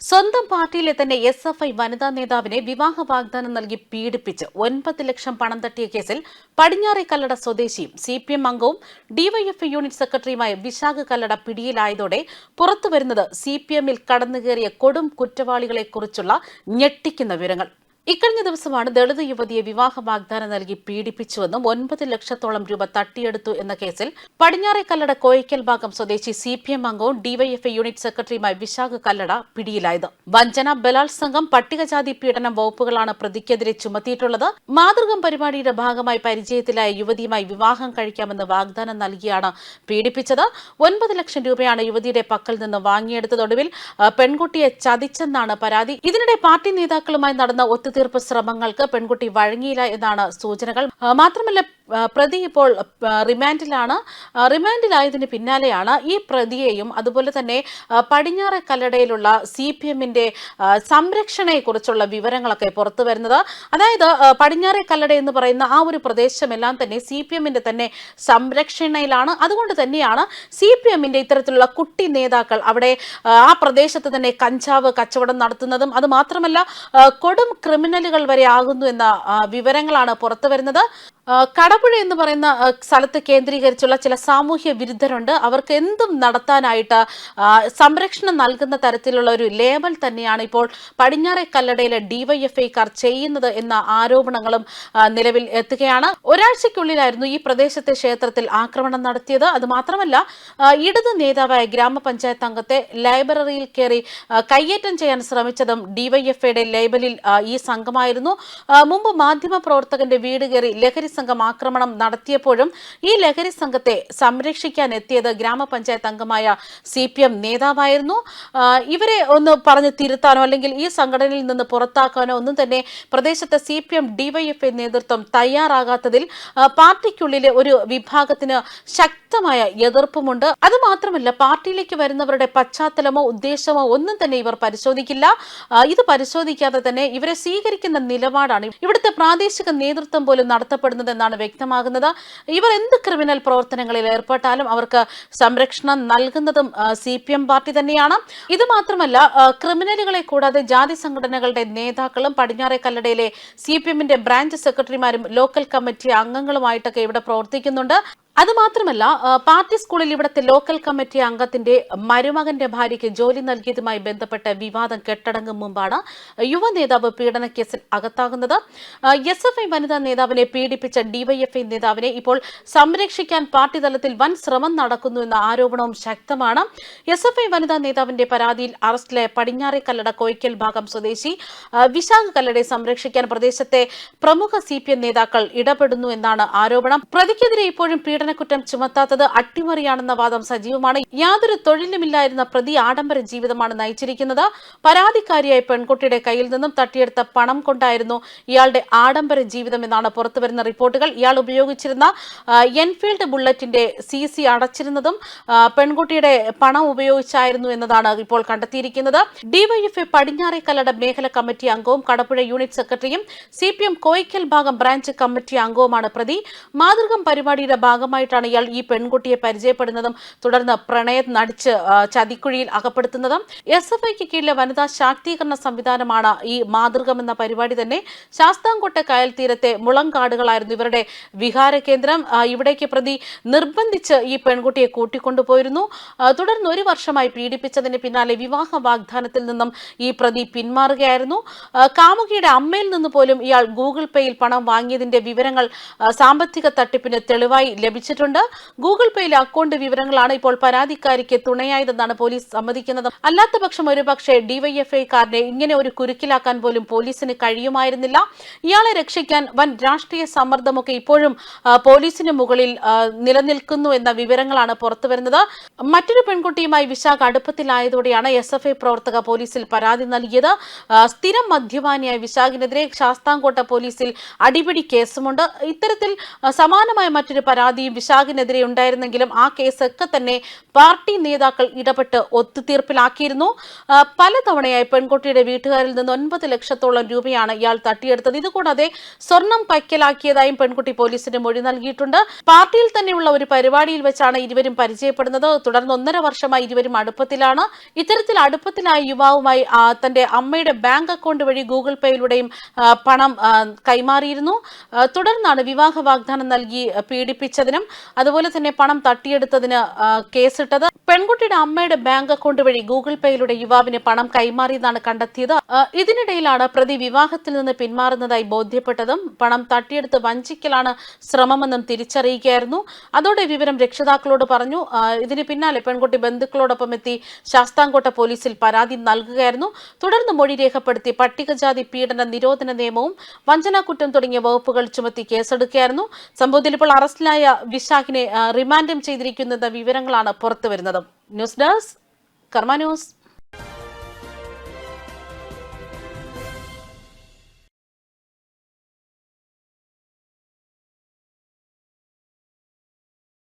സ്വന്തം പാർട്ടിയിലെ തന്നെ എസ് എഫ് ഐ വനിതാ നേതാവിനെ വിവാഹ വാഗ്ദാനം നൽകി പീഡിപ്പിച്ച് ഒൻപത് ലക്ഷം പണം തട്ടിയ കേസിൽ പടിഞ്ഞാറെ കല്ലട സ്വദേശിയും സി പി എം അംഗവും ഡിവൈഎഫ്ഐ യൂണിറ്റ് സെക്രട്ടറിയുമായ വിശാഖ കല്ലട പിടിയിലായതോടെ പുറത്തുവരുന്നത് സി പി എമ്മിൽ കടന്നുകയറിയ കൊടും കുറ്റവാളികളെക്കുറിച്ചുള്ള ഞെട്ടിക്കുന്ന വിവരങ്ങൾ. ഇക്കഴിഞ്ഞ ദിവസമാണ് ദളിത് യുവതിയെ വിവാഹ വാഗ്ദാനം നൽകി പീഡിപ്പിച്ചുവെന്നും ഒൻപത് ലക്ഷത്തോളം രൂപ തട്ടിയെടുത്തു എന്ന കേസിൽ പടിഞ്ഞാറെ കല്ലട കോയിക്കൽ ഭാഗം സ്വദേശി സി പി എം അംഗവും ഡിവൈഎഫ്ഐ യൂണിറ്റ് സെക്രട്ടറിയുമായ വിശാഖ കല്ലട പിടിയിലായത്. വഞ്ചന ബലാത്സംഗം പട്ടികജാതി പീഡനം വകുപ്പുകളാണ് പ്രതിക്കെതിരെ ചുമത്തിയിട്ടുള്ളത്. മാതൃകം പരിപാടിയുടെ ഭാഗമായി പരിചയത്തിലായ യുവതിയുമായി വിവാഹം കഴിക്കാമെന്ന് വാഗ്ദാനം നൽകിയാണ് പീഡിപ്പിച്ചത്. ഒൻപത് ലക്ഷം രൂപയാണ് യുവതിയുടെ പക്കൽ നിന്ന് വാങ്ങിയെടുത്തതൊടുവിൽ പെൺകുട്ടിയെ ചതിച്ചെന്നാണ് പരാതി. ഇതിനിടെ പാർട്ടി നേതാക്കളുമായി നടന്ന ഒത്തുതീർപ്പ് ശ്രമങ്ങൾക്ക് പെൺകുട്ടി വഴങ്ങിയില്ല എന്നാണ് സൂചനകൾ. മാത്രമല്ല പ്രതി ഇപ്പോൾ റിമാൻഡിലാണ്. റിമാൻഡിലായതിന് പിന്നാലെയാണ് ഈ പ്രതിയെയും അതുപോലെ തന്നെ പടിഞ്ഞാറ് കല്ലടയിലുള്ള സി പി എമ്മിന്റെ സംരക്ഷണയെക്കുറിച്ചുള്ള വിവരങ്ങളൊക്കെ പുറത്തു വരുന്നത്. അതായത് പടിഞ്ഞാറെ കല്ലട എന്ന് പറയുന്ന ആ ഒരു പ്രദേശമെല്ലാം തന്നെ സി പി എമ്മിന്റെ തന്നെ സംരക്ഷണയിലാണ്. അതുകൊണ്ട് തന്നെയാണ് സി പി എമ്മിന്റെ ഇത്തരത്തിലുള്ള കുട്ടി നേതാക്കൾ അവിടെ ആ, പ്രദേശത്ത് തന്നെ കഞ്ചാവ് കച്ചവടം നടത്തുന്നതും അത് മാത്രമല്ല കൊടും ക്രിമിനലുകൾ വരെ ആകുന്നു എന്ന വിവരങ്ങളാണ് പുറത്തു വരുന്നത്. ആ, കടപുഴ എന്ന് പറയുന്ന സ്ഥലത്ത് കേന്ദ്രീകരിച്ചുള്ള ചില സാമൂഹ്യ വിരുദ്ധരുണ്ട്. അവർക്ക് എന്തും നടത്താനായിട്ട് സംരക്ഷണം നൽകുന്ന തരത്തിലുള്ള ഒരു ലേബൽ തന്നെയാണ് ഇപ്പോൾ പടിഞ്ഞാറെ കല്ലടയിലെ ഡിവൈഎഫ്ഐക്കാർ ചെയ്യുന്നത് എന്ന ആരോപണങ്ങളും നിലവിൽ എത്തുകയാണ്. ഒരാഴ്ചയ്ക്കുള്ളിലായിരുന്നു ഈ പ്രദേശത്തെ ക്ഷേത്രത്തിൽ ആക്രമണം നടത്തിയത്. അത് മാത്രമല്ല ഇടത് നേതാവായ ഗ്രാമപഞ്ചായത്ത് അംഗത്തെ ലൈബ്രറിയിൽ കയറി കയ്യേറ്റം ചെയ്യാൻ ശ്രമിച്ചതും ഡിവൈഎഫ്ഐയുടെ ലേബലിൽ ഈ സംഘമായിരുന്നു. മുമ്പ് മാധ്യമ പ്രവർത്തകന്റെ വീട് കയറി ലഹരി സംഘം ആക്രമണം നടത്തിയപ്പോഴും ഈ ലഹരി സംഘത്തെ സംരക്ഷിക്കാൻ എത്തിയത് ഗ്രാമപഞ്ചായത്ത് അംഗമായ സി പി എം നേതാവായിരുന്നു. ഇവരെ ഒന്ന് പറഞ്ഞ് തിരുത്താനോ അല്ലെങ്കിൽ ഈ സംഘടനയിൽ നിന്ന് പുറത്താക്കാനോ ഒന്നും തന്നെ പ്രദേശത്തെ സി പി എം ഡിവൈഎഫ്ഐ നേതൃത്വം തയ്യാറാകാത്തതിൽ പാർട്ടിക്കുള്ളിലെ ഒരു വിഭാഗത്തിന് ശക്തമായ എതിർപ്പുമുണ്ട്. അത് മാത്രമല്ല പാർട്ടിയിലേക്ക് വരുന്നവരുടെ പശ്ചാത്തലമോ ഉദ്ദേശമോ ഒന്നും തന്നെ ഇവർ പരിശോധിക്കില്ല. ഇത് പരിശോധിക്കാതെ തന്നെ ഇവരെ സ്വീകരിക്കുന്ന നിലപാടാണ് ഇവിടുത്തെ പ്രാദേശിക നേതൃത്വം പോലും നടത്തപ്പെടുന്നതെന്നാണ് വ്യക്തമാകുന്നത്. ഇവർ എന്ത് ക്രിമിനൽ പ്രവർത്തനങ്ങളിൽ ഏർപ്പെട്ടാലും അവർക്ക് സംരക്ഷണം നൽകുന്നതും സി പി എം പാർട്ടി തന്നെയാണ്. ഇത് മാത്രമല്ല ക്രിമിനലുകളെ കൂടാതെ ജാതി സംഘടനകളുടെ നേതാക്കളും പടിഞ്ഞാറെ കല്ലടയിലെ സി പി എമ്മിന്റെ ബ്രാഞ്ച് സെക്രട്ടറിമാരും ലോക്കൽ കമ്മിറ്റി അംഗങ്ങളുമായിട്ടൊക്കെ ഇവിടെ പ്രവർത്തിക്കുന്നുണ്ട്. അത് മാത്രമല്ല പാർട്ടി സ്കൂളിൽ ഇവിടുത്തെ ലോക്കൽ കമ്മിറ്റി അംഗത്തിന്റെ മരുമകന്റെ ഭാര്യയ്ക്ക് ജോലി നൽകിയതുമായി ബന്ധപ്പെട്ട വിവാദം കെട്ടടങ്ങും മുമ്പാണ് യുവ നേതാവ് പീഡന കേസിൽ അകത്താകുന്നത്. എസ് എഫ് ഐ വനിതാ നേതാവിനെ പീഡിപ്പിച്ച ഡിവൈഎഫ്ഐ നേതാവിനെ ഇപ്പോൾ സംരക്ഷിക്കാൻ പാർട്ടി തലത്തിൽ വൻ ശ്രമം നടക്കുന്നു എന്ന ആരോപണവും ശക്തമാണ്. എസ് എഫ് ഐ വനിതാ നേതാവിന്റെ പരാതിയിൽ അറസ്റ്റിലായ പടിഞ്ഞാറെ കല്ലട കോയിക്കൽ ഭാഗം സ്വദേശി വിശാഖ് കല്ലടയെ സംരക്ഷിക്കാൻ പ്രദേശത്തെ പ്രമുഖ സി നേതാക്കൾ ഇടപെടുന്നു എന്നാണ് ആരോപണം. പ്രതിക്കെതിരെ ഇപ്പോഴും പീഡനക്കുറ്റം ചുമത്താത്തത് അട്ടിമറിയാണെന്ന വാദം സജീവമാണ്. യാതൊരു തൊഴിലുമില്ലായിരുന്ന പ്രതി ആഡംബര ജീവിതമാണ് നയിച്ചിരിക്കുന്നത്. പരാതിക്കാരിയായ പെൺകുട്ടിയുടെ കയ്യിൽ നിന്നും തട്ടിയെടുത്ത പണം കൊണ്ടായിരുന്നു ഇയാളുടെ ആഡംബര ജീവിതം എന്നാണ് പുറത്തുവരുന്ന റിപ്പോർട്ടുകൾ. ഇയാൾ ഉപയോഗിച്ചിരുന്ന എൻഫീൽഡ് ബുള്ളറ്റിന്റെ സി സി അടച്ചിരുന്നതും പെൺകുട്ടിയുടെ പണം ഉപയോഗിച്ചായിരുന്നു എന്നതാണ് ഇപ്പോൾ കണ്ടെത്തിയിരിക്കുന്നത്. ഡിവൈഎഫ്എ പടിഞ്ഞാറെ കല്ലട മേഖല കമ്മിറ്റി അംഗവും കടപ്പുഴ യൂണിറ്റ് സെക്രട്ടറിയും സി പി എം കോയിക്കൽ ഭാഗം ബ്രാഞ്ച് കമ്മിറ്റി അംഗവുമാണ് പ്രതി. മാതൃകം പരിപാടിയുടെ ഭാഗമായിട്ടാണ് ഇയാൾ ഈ പെൺകുട്ടിയെ പരിചയപ്പെടുന്നതും തുടർന്ന് പ്രണയം നടിച്ച് ചതിക്കുഴിയിൽ അകപ്പെടുത്തുന്നതും. എസ് എഫ് ഐക്ക് കീഴിലെ വനിതാ ശാക്തീകരണ സംവിധാനമാണ് ഈ മാതൃകം എന്ന പരിപാടി തന്നെ. ശാസ്താംകോട്ടെ കായൽ തീരത്തെ മുളങ്കാടുകളായിരുന്നു ഇവരുടെ വിഹാര കേന്ദ്രം ഇവിടേക്ക് പ്രതി നിർബന്ധിച്ച് ഈ പെൺകുട്ടിയെ കൂട്ടിക്കൊണ്ടുപോയിരുന്നു. തുടർന്ന് ഒരു വർഷമായി പീഡിപ്പിച്ചതിന് പിന്നാലെ വിവാഹ വാഗ്ദാനത്തിൽ നിന്നും ഈ പ്രതി പിന്മാറുകയായിരുന്നു. കാമുകിയുടെ അമ്മയിൽ നിന്ന് പോലും ഇയാൾ ഗൂഗിൾ പേയിൽ പണം വാങ്ങിയതിന്റെ വിവരങ്ങൾ സാമ്പത്തിക തട്ടിപ്പിന് തെളിവായി ലഭിച്ചിട്ടുണ്ട് ഗൂഗിൾ പേയിലെ അക്കൗണ്ട് വിവരങ്ങളാണ് ഇപ്പോൾ പരാതിക്കാരിക്ക് തുണയായതെന്നാണ് പോലീസ് സമ്മതിക്കുന്നത്. അല്ലാത്ത പക്ഷം ഒരുപക്ഷെ ഡിവൈഎഫ്ഐക്കാരനെ ഇങ്ങനെ ഒരു കുരുക്കിലാക്കാൻ പോലും പോലീസിന് കഴിയുമായിരുന്നില്ല. ഇയാളെ രക്ഷിക്കാൻ വൻ രാഷ്ട്രീയ സമ്മർദ്ദമൊക്കെ ഇപ്പോഴും പോലീസിന് മുകളിൽ നിലനിൽക്കുന്നു എന്ന വിവരങ്ങളാണ് പുറത്തുവരുന്നത്. മറ്റൊരു പെൺകുട്ടിയുമായി വിശാഖ അടുപ്പത്തിലായതോടെയാണ് എസ് എഫ് ഐ പ്രവർത്തക പോലീസിൽ പരാതി നൽകിയത്. സ്ഥിരം മദ്യപാനിയായ വിശാഖിനെതിരെ ശാസ്താംകോട്ട പോലീസിൽ അടിപിടി കേസുമുണ്ട്. ഇത്തരത്തിൽ സമാനമായ മറ്റൊരു പരാതിയും വിശാഖിനെതിരെ ഉണ്ടായിരുന്നെങ്കിലും ആ കേസൊക്കെ തന്നെ പാർട്ടി നേതാക്കൾ ഇടപെട്ട് ഒത്തുതീർപ്പിലാക്കിയിരുന്നു. പലതവണയായി പെൺകുട്ടിയുടെ വീട്ടുകാരിൽ നിന്ന് ഒൻപത് ലക്ഷത്തോളം രൂപയാണ് ഇയാൾ തട്ടിയെടുത്തത്. ഇതുകൂടാതെ സ്വർണം പയ്ക്കലാക്കിയതായും പെൺകുട്ടി പോലീസിന് മൊഴി നൽകിയിട്ടുണ്ട്. പാർട്ടിയിൽ തന്നെയുള്ള ഒരു പരിപാടിയിൽ വെച്ചാണ് ഇരുവരും പരിചയപ്പെടുന്നത്. തുടർന്ന് ഒന്നര വർഷമായി ഇരുവരും അടുപ്പത്തിലാണ്. ഇത്തരത്തിൽ അടുപ്പത്തിലായ യുവാവുമായി തന്റെ അമ്മയുടെ ബാങ്ക് അക്കൗണ്ട് വഴി ഗൂഗിൾ പേയിലൂടെയും പണം കൈമാറിയിരുന്നു. തുടർന്നാണ് വിവാഹ വാഗ്ദാനം നൽകി ആ, പീഡിപ്പിച്ചതിനും അതുപോലെ തന്നെ പണം തട്ടിയെടുത്തതിന് കേസിട്ടത്. പെൺകുട്ടിയുടെ അമ്മയുടെ ബാങ്ക് അക്കൗണ്ട് വഴി ഗൂഗിൾ പേയിലൂടെ യുവാവിന് പണം കൈമാറിയതാണ് കണ്ടെത്തിയത്. ഇതിനിടയിലാണ് പ്രതി വിവാഹത്തിൽ നിന്ന് പിന്മാറുന്നതായി ബോധ്യപ്പെട്ടതും പണം തട്ടിയെടുത്ത് വഞ്ചിക്കലാണ് ശ്രമമെന്നും തിരിച്ചറിയുകയായിരുന്നു. അതോടെ വിവരം രക്ഷിതാക്കളോട് പറഞ്ഞു. ഇതിന് പിന്നാലെ പെൺകുട്ടി ബന്ധുക്കളോടൊപ്പം എത്തി ശാസ്താംകോട്ട പോലീസിൽ പരാതി നൽകുകയായിരുന്നു. തുടർന്ന് മൊഴി രേഖപ്പെടുത്തി പട്ടികജാതി പീഡന നിരോധന നിയമവും വഞ്ചനാക്കുറ്റം തുടങ്ങിയ വകുപ്പുകൾ ചുമത്തി കേസെടുക്കുകയായിരുന്നു. സംഭവത്തിൽ ഇപ്പോൾ അറസ്റ്റിലായ വിശാഖിനെ റിമാൻഡും ചെയ്തിരിക്കുന്ന വിവരങ്ങളാണ് പുറത്തുവരുന്നത്. News desk Karma news.